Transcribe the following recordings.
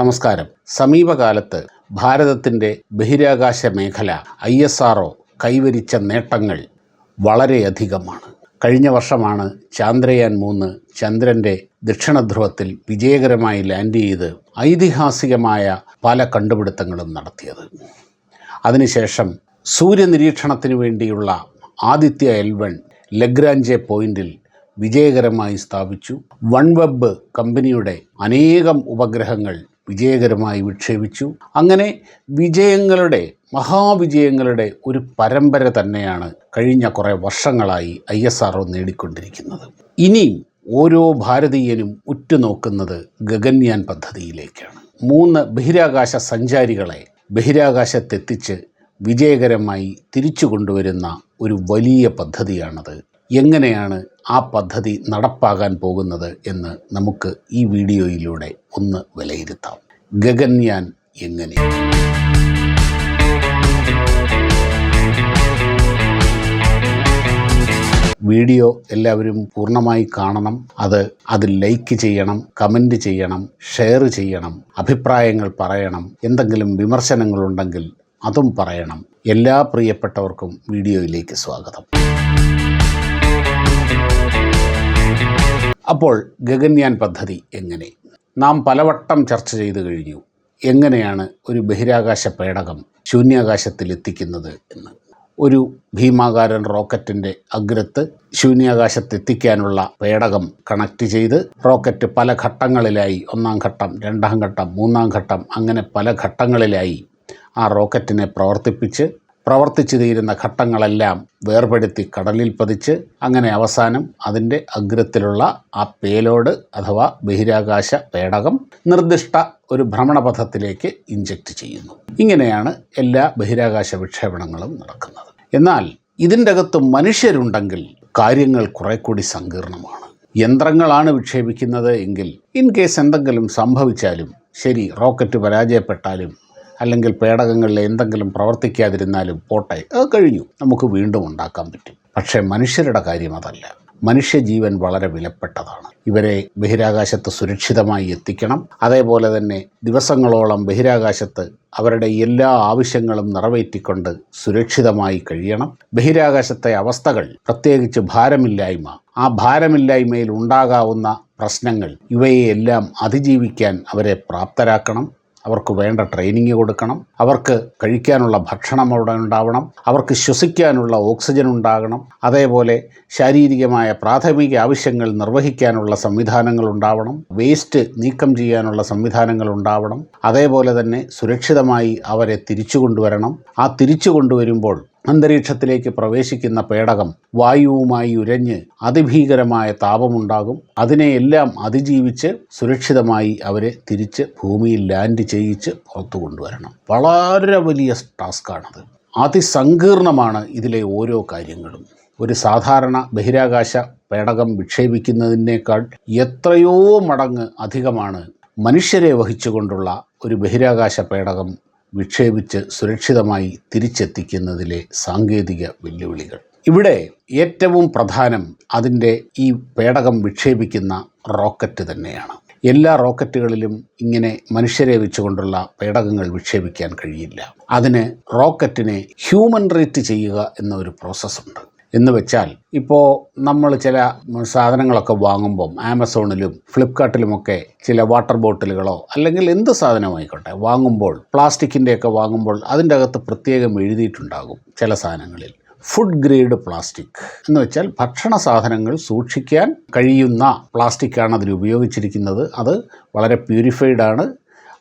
നമസ്കാരം. സമീപകാലത്ത് ഭാരതത്തിന്റെ ബഹിരാകാശ മേഖല ഐ എസ് ആർ കൈവരിച്ച നേട്ടങ്ങൾ വളരെയധികമാണ്. കഴിഞ്ഞ വർഷമാണ് ചാന്ദ്രയാൻ മൂന്ന് ചന്ദ്രന്റെ ദക്ഷിണധ്രുവത്തിൽ വിജയകരമായി ലാൻഡ് ചെയ്ത് ഐതിഹാസികമായ പല കണ്ടുപിടുത്തങ്ങളും നടത്തിയത്. അതിനുശേഷം സൂര്യനിരീക്ഷണത്തിന് വേണ്ടിയുള്ള ആദിത്യ എൽ വൺ ലഗ്രാഞ്ചെ പോയിന്റിൽ വിജയകരമായി സ്ഥാപിച്ചു. വൺ വെബ് കമ്പനിയുടെ അനേകം ഉപഗ്രഹങ്ങൾ വിജയകരമായി വിക്ഷേപിച്ചു. അങ്ങനെ വിജയങ്ങളുടെ മഹാവിജയങ്ങളുടെ ഒരു പരമ്പര തന്നെയാണ് കഴിഞ്ഞ കുറേ വർഷങ്ങളായി ഐ എസ് ആർ നേടിക്കൊണ്ടിരിക്കുന്നത്. ഇനിയും ഓരോ ഭാരതീയനും ഉറ്റുനോക്കുന്നത് ഗഗൻയാൻ പദ്ധതിയിലേക്കാണ്. മൂന്ന് ബഹിരാകാശ സഞ്ചാരികളെ ബഹിരാകാശത്തെത്തിച്ച് വിജയകരമായി തിരിച്ചു കൊണ്ടുവരുന്ന ഒരു വലിയ പദ്ധതിയാണത് എങ്ങനെയാണ് ആ പദ്ധതി നടപ്പാകാൻ പോകുന്നത് എന്ന് നമുക്ക് ഈ വീഡിയോയിലൂടെ ഒന്ന് വിലയിരുത്താം. ഗഗൻയാൻ എങ്ങനെ? വീഡിയോ എല്ലാവരും പൂർണമായി കാണണം. അത് അത് ലൈക്ക് ചെയ്യണം കമന്റ് ചെയ്യണം ഷെയർ ചെയ്യണം അഭിപ്രായങ്ങൾ പറയണം എന്തെങ്കിലും വിമർശനങ്ങളുണ്ടെങ്കിൽ അതും പറയണം. എല്ലാ പ്രിയപ്പെട്ടവർക്കും വീഡിയോയിലേക്ക് സ്വാഗതം. അപ്പോൾ ഗഗൻയാൻ പദ്ധതി എങ്ങനെ? നാം പലവട്ടം ചർച്ച ചെയ്തു കഴിഞ്ഞു. എങ്ങനെയാണ് ഒരു ബഹിരാകാശ പേടകം ശൂന്യാകാശത്തിൽ എത്തിക്കുന്നത് എന്ന്. ഒരു ഭീമാകാരൻ റോക്കറ്റിന്റെ അഗ്രത്ത് ശൂന്യാകാശത്തെത്തിക്കാനുള്ള പേടകം കണക്ട് ചെയ്ത് റോക്കറ്റ് പല ഘട്ടങ്ങളിലായി ഒന്നാം ഘട്ടം രണ്ടാം ഘട്ടം മൂന്നാം ഘട്ടം അങ്ങനെ പല ഘട്ടങ്ങളിലായി ആ റോക്കറ്റിനെ പ്രവർത്തിപ്പിച്ച് പ്രവർത്തിച്ചു തീരുന്ന ഘട്ടങ്ങളെല്ലാം വേർപെടുത്തി കടലിൽ പതിച്ച് അങ്ങനെ അവസാനം അതിന്റെ അഗ്രത്തിലുള്ള ആ പേലോഡ് അഥവാ ബഹിരാകാശ പേടകം നിർദ്ദിഷ്ട ഒരു ഭ്രമണപഥത്തിലേക്ക് ഇഞ്ചക്റ്റ് ചെയ്യുന്നു. ഇങ്ങനെയാണ് എല്ലാ ബഹിരാകാശ വിക്ഷേപണങ്ങളും നടക്കുന്നത്. എന്നാൽ ഇതിന്റെ അകത്ത് മനുഷ്യരുണ്ടെങ്കിൽ കാര്യങ്ങൾ കുറെ കൂടി സങ്കീർണമാണ്. യന്ത്രങ്ങളാണ് വിക്ഷേപിക്കുന്നത് എങ്കിൽ ഇൻ കേസ് എന്തെങ്കിലും സംഭവിച്ചാലും ശരി റോക്കറ്റ് പരാജയപ്പെട്ടാലും അല്ലെങ്കിൽ പേടകങ്ങളിൽ എന്തെങ്കിലും പ്രവർത്തിക്കാതിരുന്നാലും പോട്ടെ അത് കഴിഞ്ഞു. നമുക്ക് വീണ്ടും ഉണ്ടാക്കാൻ പറ്റും. പക്ഷേ മനുഷ്യരുടെ കാര്യം അതല്ല. മനുഷ്യജീവൻ വളരെ വിലപ്പെട്ടതാണ്. ഇവരെ ബഹിരാകാശത്ത് സുരക്ഷിതമായി എത്തിക്കണം. അതേപോലെ തന്നെ ദിവസങ്ങളോളം ബഹിരാകാശത്ത് അവരുടെ എല്ലാ ആവശ്യങ്ങളും നിറവേറ്റിക്കൊണ്ട് സുരക്ഷിതമായി കഴിയണം. ബഹിരാകാശത്തെ അവസ്ഥകൾ പ്രത്യേകിച്ച് ഭാരമില്ലായ്മ ആ ഭാരമില്ലായ്മയിൽ ഉണ്ടാകാവുന്ന പ്രശ്നങ്ങൾ ഇവയെല്ലാം അതിജീവിക്കാൻ അവരെ പ്രാപ്തരാക്കണം. അവർക്ക് വേണ്ട ട്രെയിനിങ് കൊടുക്കണം. അവർക്ക് കഴിക്കാനുള്ള ഭക്ഷണം അവിടെ ഉണ്ടാവണം. അവർക്ക് ശ്വസിക്കാനുള്ള ഓക്സിജൻ ഉണ്ടാകണം. അതേപോലെ ശാരീരികമായ പ്രാഥമിക ആവശ്യങ്ങൾ നിർവഹിക്കാനുള്ള സംവിധാനങ്ങൾ ഉണ്ടാവണം. വേസ്റ്റ് നീക്കം ചെയ്യാനുള്ള സംവിധാനങ്ങൾ ഉണ്ടാവണം. അതേപോലെ തന്നെ സുരക്ഷിതമായി അവരെ തിരിച്ചു കൊണ്ടുവരണം. ആ തിരിച്ചു കൊണ്ടുവരുമ്പോൾ അന്തരീക്ഷത്തിലേക്ക് പ്രവേശിക്കുന്ന പേടകം വായുവുമായി ഉരഞ്ഞ് അതിഭീകരമായ താപമുണ്ടാകും. അതിനെയെല്ലാം അതിജീവിച്ച് സുരക്ഷിതമായി അവരെ തിരിച്ച് ഭൂമിയിൽ ലാൻഡ് ചെയ്യിച്ച് പുറത്തു കൊണ്ടുവരണം. വളരെ വലിയ ടാസ്ക്കാണത്. അതിസങ്കീർണമാണ് ഇതിലെ ഓരോ കാര്യങ്ങളും. ഒരു സാധാരണ ബഹിരാകാശ പേടകം വിക്ഷേപിക്കുന്നതിനേക്കാൾ എത്രയോ മടങ്ങ് അധികമാണ് മനുഷ്യരെ വഹിച്ചുകൊണ്ടുള്ള ഒരു ബഹിരാകാശ പേടകം വിക്ഷേപിച്ച് സുരക്ഷിതമായി തിരിച്ചെത്തിക്കുന്നതിലെ സാങ്കേതിക വെല്ലുവിളികൾ. ഇവിടെ ഏറ്റവും പ്രധാനം അതിന്റെ ഈ പേടകം വിക്ഷേപിക്കുന്ന റോക്കറ്റ് തന്നെയാണ്. എല്ലാ റോക്കറ്റുകളിലും ഇങ്ങനെ മനുഷ്യരെ വെച്ചുകൊണ്ടുള്ള പേടകങ്ങൾ വിക്ഷേപിക്കാൻ കഴിയില്ല. അതിന് റോക്കറ്റിനെ ഹ്യൂമൻ റേറ്റ് ചെയ്യുക എന്നൊരു പ്രോസസ്സുണ്ട്. എന്ന് വെച്ചാൽ ഇപ്പോൾ നമ്മൾ ചില സാധനങ്ങളൊക്കെ വാങ്ങുമ്പം ആമസോണിലും ഫ്ലിപ്കാർട്ടിലുമൊക്കെ ചില വാട്ടർ ബോട്ടിലുകളോ അല്ലെങ്കിൽ എന്ത് സാധനമായിക്കോട്ടെ വാങ്ങുമ്പോൾ പ്ലാസ്റ്റിക്കിന്റെയൊക്കെ വാങ്ങുമ്പോൾ അതിന്റെ അകത്ത് പ്രത്യേകം എഴുതിയിട്ടുണ്ടാകും ചില സാധനങ്ങളിൽ. ഫുഡ് ഗ്രേഡ് പ്ലാസ്റ്റിക് എന്ന് വെച്ചാൽ ഭക്ഷണ സാധനങ്ങൾ സൂക്ഷിക്കാൻ കഴിയുന്ന പ്ലാസ്റ്റിക്കാണ് അതിൽ ഉപയോഗിച്ചിരിക്കുന്നത്. അത് വളരെ പ്യൂരിഫൈഡ് ആണ്.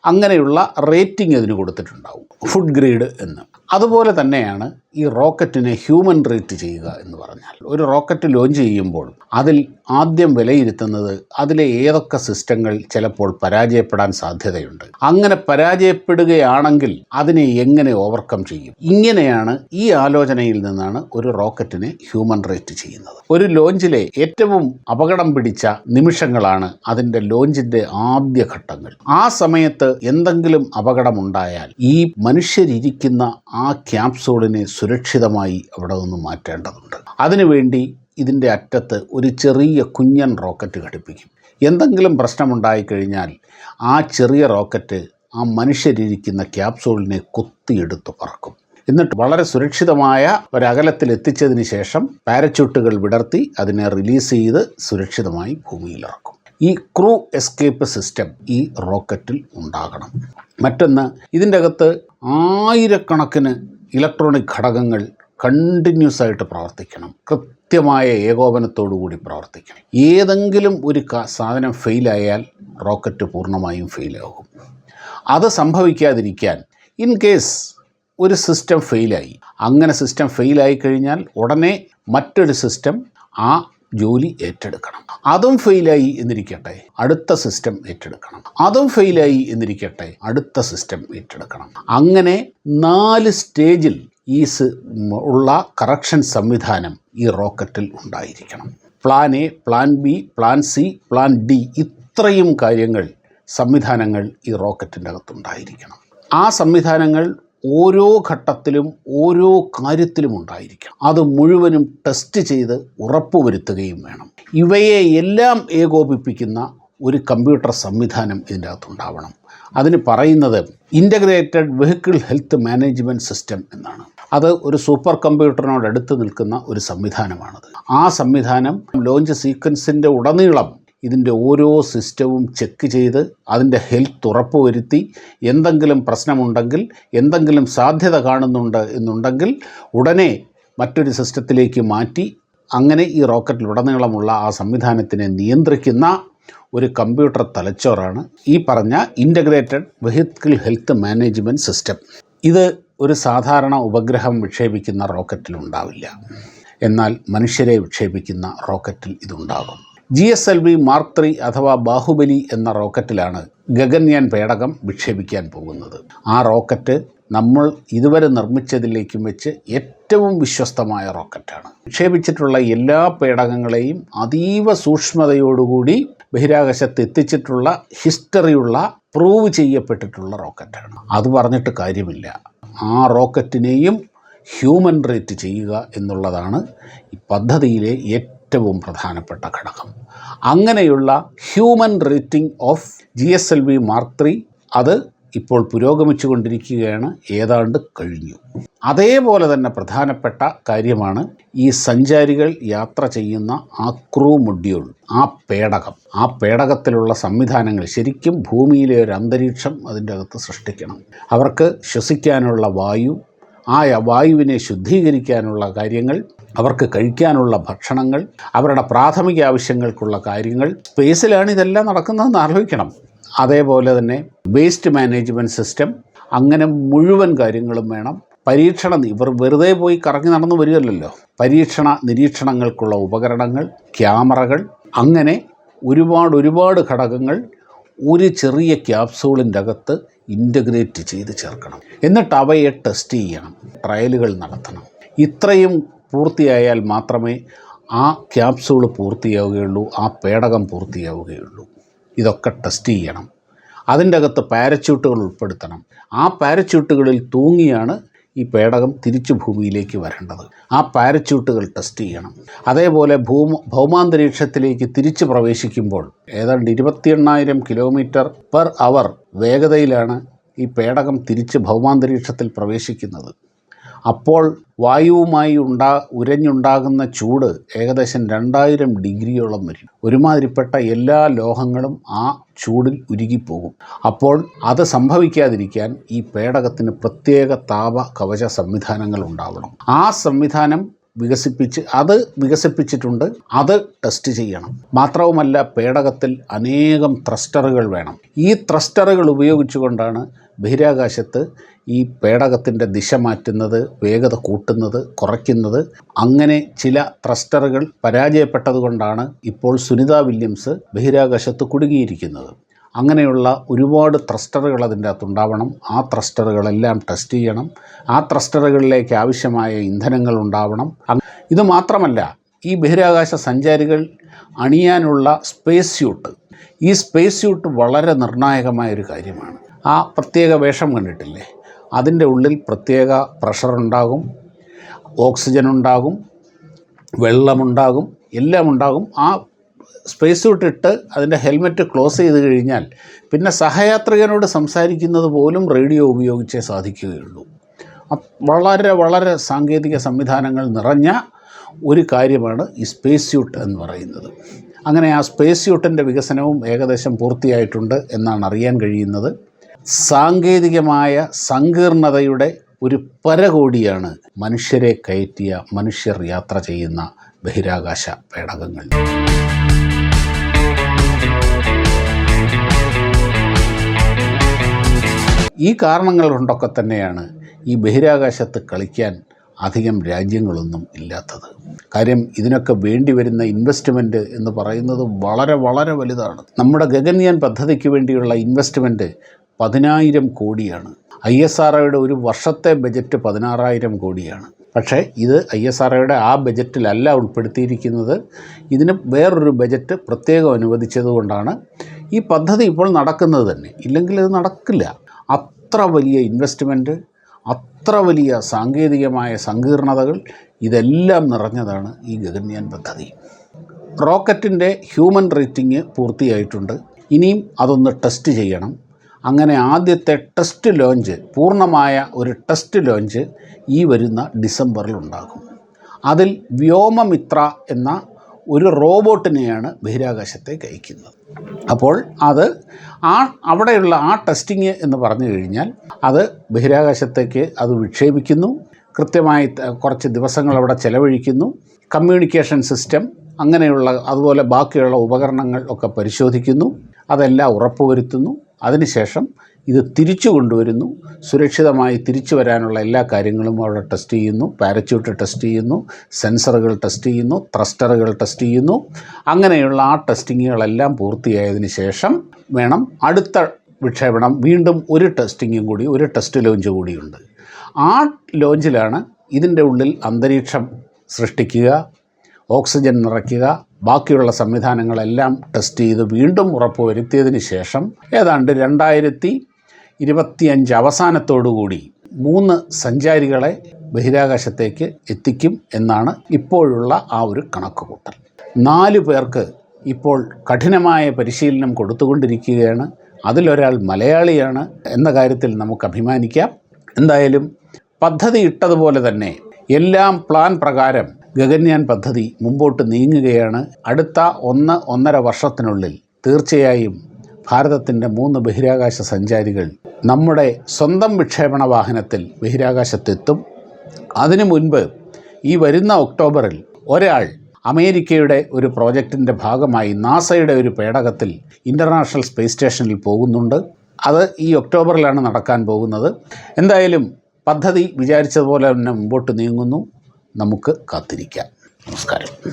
അങ്ങനെയുള്ള റേറ്റിംഗ് അതിന് കൊടുത്തിട്ടുണ്ടാവും ഫുഡ് ഗ്രേഡ് എന്ന്. അതുപോലെ തന്നെയാണ് ഈ റോക്കറ്റിനെ ഹ്യൂമൻ റേറ്റ് ചെയ്യുക എന്ന് പറഞ്ഞാൽ ഒരു റോക്കറ്റ് ലോഞ്ച് ചെയ്യുമ്പോൾ അതിൽ ആദ്യം വിലയിരുത്തുന്നത് അതിലെ ഏതൊക്കെ സിസ്റ്റങ്ങൾ ചിലപ്പോൾ പരാജയപ്പെടാൻ സാധ്യതയുണ്ട്. അങ്ങനെ പരാജയപ്പെടുകയാണെങ്കിൽ അതിനെ എങ്ങനെ ഓവർകം ചെയ്യും? ഇങ്ങനെയാണ് ഈ ആലോചനയിൽ നിന്നാണ് ഒരു റോക്കറ്റിനെ ഹ്യൂമൻ റേറ്റ് ചെയ്യുന്നത്. ഒരു ലോഞ്ചിലെ ഏറ്റവും അപകടം പിടിച്ച നിമിഷങ്ങളാണ് അതിന്റെ ലോഞ്ചിന്റെ ആദ്യ ഘട്ടങ്ങൾ ആ സമയത്ത് എന്തെങ്കിലും അപകടമുണ്ടായാൽ ഈ മനുഷ്യരിയ്ക്കുന്ന ആ ക്യാപ്സൂളിനെ സുരക്ഷിതമായി അവിടെ നിന്ന് മാറ്റേണ്ടതുണ്ട്. അതിനുവേണ്ടി ഇതിന്റെ അറ്റത്ത് ഒരു ചെറിയ കുഞ്ഞൻ റോക്കറ്റ് ഘടിപ്പിക്കും. എന്തെങ്കിലും പ്രശ്നമുണ്ടായിക്കഴിഞ്ഞാൽ ആ ചെറിയ റോക്കറ്റ് ആ മനുഷ്യരിയ്ക്കുന്ന ക്യാപ്സൂളിനെ കുത്തിയെടുത്ത് പറക്കും. എന്നിട്ട് വളരെ സുരക്ഷിതമായ ഒരകലത്തിൽ എത്തിച്ചതിന് ശേഷം പാരച്യൂട്ടുകൾ വിടർത്തി അതിനെ റിലീസ് ചെയ്ത് സുരക്ഷിതമായി ഭൂമിയിലിറക്കും. ഈ ക്രൂ എസ്കേപ്പ് സിസ്റ്റം ഈ റോക്കറ്റിൽ ഉണ്ടാകണം. മറ്റൊന്ന് ഇതിന്റെ അകത്ത് ആയിരക്കണക്കിന് ഇലക്ട്രോണിക് ഘടകങ്ങൾ കണ്ടിന്യൂസ് ആയിട്ട് പ്രവർത്തിക്കണം. കൃത്യമായ ഏകോപനത്തോടു കൂടി പ്രവർത്തിക്കണം. ഏതെങ്കിലും ഒരു സാധനം ഫെയിലായാൽ റോക്കറ്റ് പൂർണമായും ഫെയിലാകും. അത് സംഭവിക്കാതിരിക്കാൻ ഇൻ കേസ് ഒരു സിസ്റ്റം ഫെയിലായി. അങ്ങനെ സിസ്റ്റം ഫെയിലായി കഴിഞ്ഞാൽ ഉടനെ മറ്റൊരു സിസ്റ്റം ആ ജോലി ഏറ്റെടുക്കണം. അതും ഫെയിലായി എന്നിരിക്കട്ടെ. അടുത്ത സിസ്റ്റം ഏറ്റെടുക്കണം. അതും ഫെയിലായി എന്നിരിക്കട്ടെ. അടുത്ത സിസ്റ്റം ഏറ്റെടുക്കണം. അങ്ങനെ നാല് സ്റ്റേജിൽ ഈ ഉള്ള കറക്ഷൻ സംവിധാനം ഈ റോക്കറ്റിൽ ഉണ്ടായിരിക്കണം. Plan A plan B plan C plan D ഇത്രയും കാര്യങ്ങൾ സംവിധാനങ്ങൾ ഈ റോക്കറ്റിന്റെ അകത്തുണ്ടായിരിക്കണം ആ സംവിധാനങ്ങൾ ഓരോ ഘട്ടത്തിലും ഓരോ കാര്യത്തിലും ഉണ്ടായിരിക്കണം. അത് മുഴുവനും ടെസ്റ്റ് ചെയ്ത് ഉറപ്പുവരുത്തുകയും വേണം. ഇവയെ എല്ലാം ഏകോപിപ്പിക്കുന്ന ഒരു കമ്പ്യൂട്ടർ സംവിധാനം ഇതിന്റെ അകത്തുണ്ടാവണം അതിന് പറയുന്നത് integrated vehicle health management system എന്നാണ്. അത് ഒരു സൂപ്പർ കമ്പ്യൂട്ടറിനോട് അടുത്ത് നിൽക്കുന്ന ഒരു സംവിധാനമാണത്. ആ സംവിധാനം ലോഞ്ച് സീക്വൻസിന്റെ ഉടനീളം ഇതിന്റെ ഓരോ സിസ്റ്റവും ചെക്ക് ചെയ്ത് അതിന്റെ ഹെൽത്ത് ഉറപ്പുവരുത്തി എന്തെങ്കിലും പ്രശ്നമുണ്ടെങ്കിൽ എന്തെങ്കിലും സാധ്യത കാണുന്നുണ്ട് എന്നുണ്ടെങ്കിൽ ഉടനെ മറ്റൊരു സിസ്റ്റത്തിലേക്ക് മാറ്റി അങ്ങനെ ഈ റോക്കറ്റിലുടനീളമുള്ള ആ സംവിധാനത്തിനെ നിയന്ത്രിക്കുന്ന ഒരു കമ്പ്യൂട്ടർ തലച്ചോറാണ് ഈ പറഞ്ഞ integrated vehicle health management system ഇത് ഒരു സാധാരണ ഉപഗ്രഹം വിക്ഷേപിക്കുന്ന റോക്കറ്റിലുണ്ടാവില്ല. എന്നാൽ മനുഷ്യരെ വിക്ഷേപിക്കുന്ന റോക്കറ്റിൽ ഇതുണ്ടാകും. G S L V mark three അഥവാ ബാഹുബലി എന്ന റോക്കറ്റിലാണ് ഗഗൻയാൻ പേടകം വിക്ഷേപിക്കാൻ പോകുന്നത്. ആ റോക്കറ്റ് നമ്മൾ ഇതുവരെ നിർമ്മിച്ചതിലേക്കും വെച്ച് ഏറ്റവും വിശ്വസ്തമായ റോക്കറ്റാണ്. വിക്ഷേപിച്ചിട്ടുള്ള എല്ലാ പേടകങ്ങളെയും അതീവ സൂക്ഷ്മതയോടുകൂടി ബഹിരാകാശത്ത് എത്തിച്ചിട്ടുള്ള ഹിസ്റ്ററിയുള്ള പ്രൂവ് ചെയ്യപ്പെട്ടിട്ടുള്ള റോക്കറ്റാണ്. അത് പറഞ്ഞിട്ട് കാര്യമില്ല. ആ റോക്കറ്റിനെയും ഹ്യൂമൻ റേറ്റ് ചെയ്യുക എന്നുള്ളതാണ് ഈ പദ്ധതിയിലെ ഏറ്റവും പ്രധാനപ്പെട്ട ഘടകം. അങ്ങനെയുള്ള human rating of G S L V mark three അത് ഇപ്പോൾ പുരോഗമിച്ചു കൊണ്ടിരിക്കുകയാണ് ഏതാണ്ട് കഴിഞ്ഞു. അതേപോലെ തന്നെ പ്രധാനപ്പെട്ട കാര്യമാണ് ഈ സഞ്ചാരികൾ യാത്ര ചെയ്യുന്ന ആ ക്രൂ മൊഡ്യൂൾ ആ പേടകം. ആ പേടകത്തിലുള്ള സംവിധാനങ്ങൾ ശരിക്കും ഭൂമിയിലെ ഒരു അന്തരീക്ഷം അതിന്റെ അകത്ത് സൃഷ്ടിക്കണം. അവർക്ക് ശ്വസിക്കാനുള്ള വായു ആ വായുവിനെ ശുദ്ധീകരിക്കാനുള്ള കാര്യങ്ങൾ അവർക്ക് കഴിക്കാനുള്ള ഭക്ഷണങ്ങൾ അവരുടെ പ്രാഥമിക ആവശ്യങ്ങൾക്കുള്ള കാര്യങ്ങൾ സ്പേസിലാണ് ഇതെല്ലാം നടക്കുന്നതെന്ന് ആലോചിക്കണം. അതേപോലെ തന്നെ വേസ്റ്റ് മാനേജ്മെന്റ് സിസ്റ്റം അങ്ങനെ മുഴുവൻ കാര്യങ്ങളും വേണം. പരീക്ഷണ ഇവർ വെറുതെ പോയി കറങ്ങി നടന്നു വരികയല്ലല്ലോ. പരീക്ഷണ നിരീക്ഷണങ്ങൾക്കുള്ള ഉപകരണങ്ങൾ ക്യാമറകൾ അങ്ങനെ ഒരുപാട് ഒരുപാട് ഘടകങ്ങൾ ഒരു ചെറിയ ക്യാപ്സൂളിന്റെ അകത്ത് ഇന്റഗ്രേറ്റ് ചെയ്ത് ചേർക്കണം. എന്നിട്ട് അവയെ ടെസ്റ്റ് ചെയ്യണം ട്രയലുകൾ നടത്തണം. ഇത്രയും പൂർത്തിയായാൽ മാത്രമേ ആ ക്യാപ്സൂൾ പൂർത്തിയാവുകയുള്ളൂ ആ പേടകം പൂർത്തിയാവുകയുള്ളൂ. ഇതൊക്കെ ടെസ്റ്റ് ചെയ്യണം. അതിന്റെ അകത്ത് പാരച്യൂട്ടുകൾ ഉൾപ്പെടുത്തണം. ആ പാരച്യൂട്ടുകളിൽ തൂങ്ങിയാണ് ഈ പേടകം തിരിച്ചു ഭൂമിയിലേക്ക് വരേണ്ടത്. ആ പാരച്യൂട്ടുകൾ ടെസ്റ്റ് ചെയ്യണം. അതേപോലെ ഭൂമ ഭൗമാന്തരീക്ഷത്തിലേക്ക് തിരിച്ചു പ്രവേശിക്കുമ്പോൾ ഏതാണ്ട് ഇരുപത്തി എണ്ണായിരം കിലോമീറ്റർ പെർ അവർ വേഗതയിലാണ് ഈ പേടകം തിരിച്ച് ഭൗമാന്തരീക്ഷത്തിൽ പ്രവേശിക്കുന്നത്. അപ്പോൾ വായുവുമായി ഉണ്ടാ ഉരഞ്ഞുണ്ടാകുന്ന ചൂട് ഏകദേശം രണ്ടായിരം ഡിഗ്രിയോളം വരും. ഒരുമാതിരിപ്പെട്ട എല്ലാ ലോഹങ്ങളും ആ ചൂടിൽ ഉരുകിപ്പോകും. അപ്പോൾ അത് സംഭവിക്കാതിരിക്കാൻ ഈ പേടകത്തിന് പ്രത്യേക താപ കവച സംവിധാനങ്ങൾ ഉണ്ടാവണം. ആ സംവിധാനം വികസിപ്പിച്ച് അത് വികസിപ്പിച്ചിട്ടുണ്ട് അത് ടെസ്റ്റ് ചെയ്യണം. മാത്രവുമല്ല പേടകത്തിൽ അനേകം ത്രസ്റ്ററുകൾ വേണം. ഈ ത്രസ്റ്ററുകൾ ഉപയോഗിച്ചുകൊണ്ടാണ് ബഹിരാകാശത്ത് ഈ പേടകത്തിന്റെ ദിശ മാറ്റുന്നത് വേഗത കൂട്ടുന്നത് കുറയ്ക്കുന്നത് അങ്ങനെ ചില ത്രസ്റ്ററുകൾ പരാജയപ്പെട്ടതുകൊണ്ടാണ് ഇപ്പോൾ സുനിത വില്യംസ് ബഹിരാകാശത്ത് കുടുങ്ങിയിരിക്കുന്നത്. അങ്ങനെയുള്ള ഒരുപാട് ത്രസ്റ്ററുകൾ അതിന്റെ അകത്തുണ്ടാവണം. ആ ത്രസ്റ്ററുകളെല്ലാം ടെസ്റ്റ് ചെയ്യണം. ആ ത്രസ്റ്ററുകളിലേക്ക് ആവശ്യമായ ഇന്ധനങ്ങൾ ഉണ്ടാവണം. ഇത് മാത്രമല്ല ഈ ബഹിരാകാശ സഞ്ചാരികൾ അണിയാനുള്ള സ്പേസ് സ്യൂട്ട് ഈ സ്പേസ് സ്യൂട്ട് വളരെ നിർണായകമായ ഒരു കാര്യമാണ്. ആ പ്രത്യേക വേഷം കണ്ടിട്ടില്ലേ? അതിന്റെ ഉള്ളിൽ പ്രത്യേക പ്രഷർ ഉണ്ടാകും ഓക്സിജൻ ഉണ്ടാകും വെള്ളമുണ്ടാകും എല്ലാം ഉണ്ടാകും ആ സ്പേസ് സൂട്ട് ഇട്ട് അതിന്റെ ഹെൽമെറ്റ് ക്ലോസ് ചെയ്ത് കഴിഞ്ഞാൽ പിന്നെ സഹയാത്രികനോട് സംസാരിക്കുന്നത് പോലും റേഡിയോ ഉപയോഗിച്ചേ സാധിക്കുകയുള്ളൂ. വളരെ വളരെ സാങ്കേതിക സംവിധാനങ്ങൾ നിറഞ്ഞ ഒരു കാര്യമാണ് ഈ സ്പേസ് സ്യൂട്ട് എന്ന് പറയുന്നത്. അങ്ങനെ ആ സ്പേസ് സ്യൂട്ടിന്റെ വികസനവും ഏകദേശം പൂർത്തിയായിട്ടുണ്ട് എന്നാണ് അറിയാൻ കഴിയുന്നത്. സാങ്കേതികമായ സങ്കീർണതയുടെ ഒരു പരകോടിയാണ് മനുഷ്യരെ കയറ്റിയ മനുഷ്യർ യാത്ര ചെയ്യുന്ന ബഹിരാകാശ പേടകങ്ങൾ. ഈ കാരണങ്ങൾ കൊണ്ടൊക്കെ തന്നെയാണ് ഈ ബഹിരാകാശത്ത് കളിക്കാൻ അധികം രാജ്യങ്ങളൊന്നും ഇല്ലാത്തത്. കാര്യം ഇതിനൊക്കെ വേണ്ടി വരുന്ന ഇൻവെസ്റ്റ്മെന്റ് എന്ന് പറയുന്നത് വളരെ വളരെ വലുതാണ്. നമ്മുടെ ഗഗൻയാൻ പദ്ധതിക്ക് വേണ്ടിയുള്ള ഇൻവെസ്റ്റ്മെന്റ് പതിനായിരം കോടിയാണ്. ഐ എസ് ആർ ഒരു വർഷത്തെ ബജറ്റ് പതിനാറായിരം കോടിയാണ്. പക്ഷേ ഇത് ഐ എസ് ആർ ആ ബജറ്റിലല്ല ഉൾപ്പെടുത്തിയിരിക്കുന്നത്. ഇതിന് വേറൊരു ബജറ്റ് പ്രത്യേകം അനുവദിച്ചതുകൊണ്ടാണ് ഈ പദ്ധതി ഇപ്പോൾ നടക്കുന്നത് തന്നെ. ഇല്ലെങ്കിൽ ഇത് നടക്കില്ല. അത്ര വലിയ ഇൻവെസ്റ്റ്മെന്റ് അത്ര വലിയ സാങ്കേതികമായ സങ്കീർണതകൾ ഇതെല്ലാം നിറഞ്ഞതാണ് ഈ ഗഗൻയാൻ പദ്ധതി. റോക്കറ്റിന്റെ ഹ്യൂമൻ റേറ്റിംഗ് പൂർത്തിയായിട്ടുണ്ട്. ഇനിയും അതൊന്ന് ടെസ്റ്റ് ചെയ്യണം. അങ്ങനെ ആദ്യത്തെ ടെസ്റ്റ് ലോഞ്ച് പൂർണമായ ഒരു ടെസ്റ്റ് ലോഞ്ച് ഈ വരുന്ന ഡിസംബറിൽ ഉണ്ടാകും. അതിൽ വ്യോമമിത്ര എന്ന ഒരു റോബോട്ടിനെയാണ് ബഹിരാകാശത്തേക്ക് അയക്കുന്നത് അപ്പോൾ അത് ആ അവിടെയുള്ള ആ ടെസ്റ്റിങ് എന്ന് പറഞ്ഞു കഴിഞ്ഞാൽ അത് ബഹിരാകാശത്തേക്ക് അത് വിക്ഷേപിക്കുന്നു. കൃത്യമായി കുറച്ച് ദിവസങ്ങൾ അവിടെ ചെലവഴിക്കുന്നു. കമ്മ്യൂണിക്കേഷൻ സിസ്റ്റം അങ്ങനെയുള്ള അതുപോലെ ബാക്കിയുള്ള ഉപകരണങ്ങൾ ഒക്കെ പരിശോധിക്കുന്നു. അതെല്ലാം ഉറപ്പുവരുത്തുന്നു. അതിനുശേഷം ഇത് തിരിച്ചു കൊണ്ടുവരുന്നു. സുരക്ഷിതമായി തിരിച്ചു വരാനുള്ള എല്ലാ കാര്യങ്ങളും അവിടെ ടെസ്റ്റ് ചെയ്യുന്നു. പാരച്യൂട്ട് ടെസ്റ്റ് ചെയ്യുന്നു. സെൻസറുകൾ ടെസ്റ്റ് ചെയ്യുന്നു. ത്രസ്റ്ററുകൾ ടെസ്റ്റ് ചെയ്യുന്നു. അങ്ങനെയുള്ള ആ ടെസ്റ്റിങ്ങുകളെല്ലാം പൂർത്തിയായതിനു ശേഷം വേണം അടുത്ത വിക്ഷേപണം. വീണ്ടും ഒരു ടെസ്റ്റിങ്ങും കൂടി ഒരു ടെസ്റ്റ് ലോഞ്ച് കൂടിയുണ്ട്. ആ ലോഞ്ചിലാണ് ഇതിന്റെ ഉള്ളിൽ അന്തരീക്ഷം സൃഷ്ടിക്കുക. ഓക്സിജൻ നിറയ്ക്കുക ബാക്കിയുള്ള സംവിധാനങ്ങളെല്ലാം ടെസ്റ്റ് ചെയ്ത് വീണ്ടും ഉറപ്പുവരുത്തിയതിന് ശേഷം ഏതാണ്ട് രണ്ടായിരത്തി ഇരുപത്തിയഞ്ച് അവസാനത്തോടുകൂടി മൂന്ന് സഞ്ചാരികളെ ബഹിരാകാശത്തേക്ക് എത്തിക്കും എന്നാണ് ഇപ്പോഴുള്ള ആ ഒരു കണക്കുകൂട്ടൽ. നാല് പേർക്ക് ഇപ്പോൾ കഠിനമായ പരിശീലനം കൊടുത്തുകൊണ്ടിരിക്കുകയാണ്. അതിലൊരാൾ മലയാളിയാണ് എന്ന കാര്യത്തിൽ നമുക്ക് അഭിമാനിക്കാം. എന്തായാലും പദ്ധതി ഇട്ടതുപോലെ തന്നെ എല്ലാം പ്ലാൻ പ്രകാരം ഗഗൻയാൻ പദ്ധതി മുമ്പോട്ട് നീങ്ങുകയാണ്. അടുത്ത ഒന്ന് ഒന്നര വർഷത്തിനുള്ളിൽ തീർച്ചയായും ഭാരതത്തിന്റെ മൂന്ന് ബഹിരാകാശ സഞ്ചാരികൾ നമ്മുടെ സ്വന്തം വിക്ഷേപണ വാഹനത്തിൽ ബഹിരാകാശത്തെത്തും. അതിനു മുൻപ് ഈ വരുന്ന ഒക്ടോബറിൽ ഒരാൾ അമേരിക്കയുടെ ഒരു പ്രോജക്റ്റിന്റെ ഭാഗമായി നാസയുടെ ഒരു പേടകത്തിൽ ഇന്റർനാഷണൽ സ്പേസ് സ്റ്റേഷനിൽ പോകുന്നുണ്ട്. അത് ഈ ഒക്ടോബറിലാണ് നടക്കാൻ പോകുന്നത്. എന്തായാലും പദ്ധതി വിചാരിച്ചതുപോലെ തന്നെ മുമ്പോട്ട് നീങ്ങുന്നു. നമുക്ക് കാത്തിരിക്കാം. നമസ്കാരം.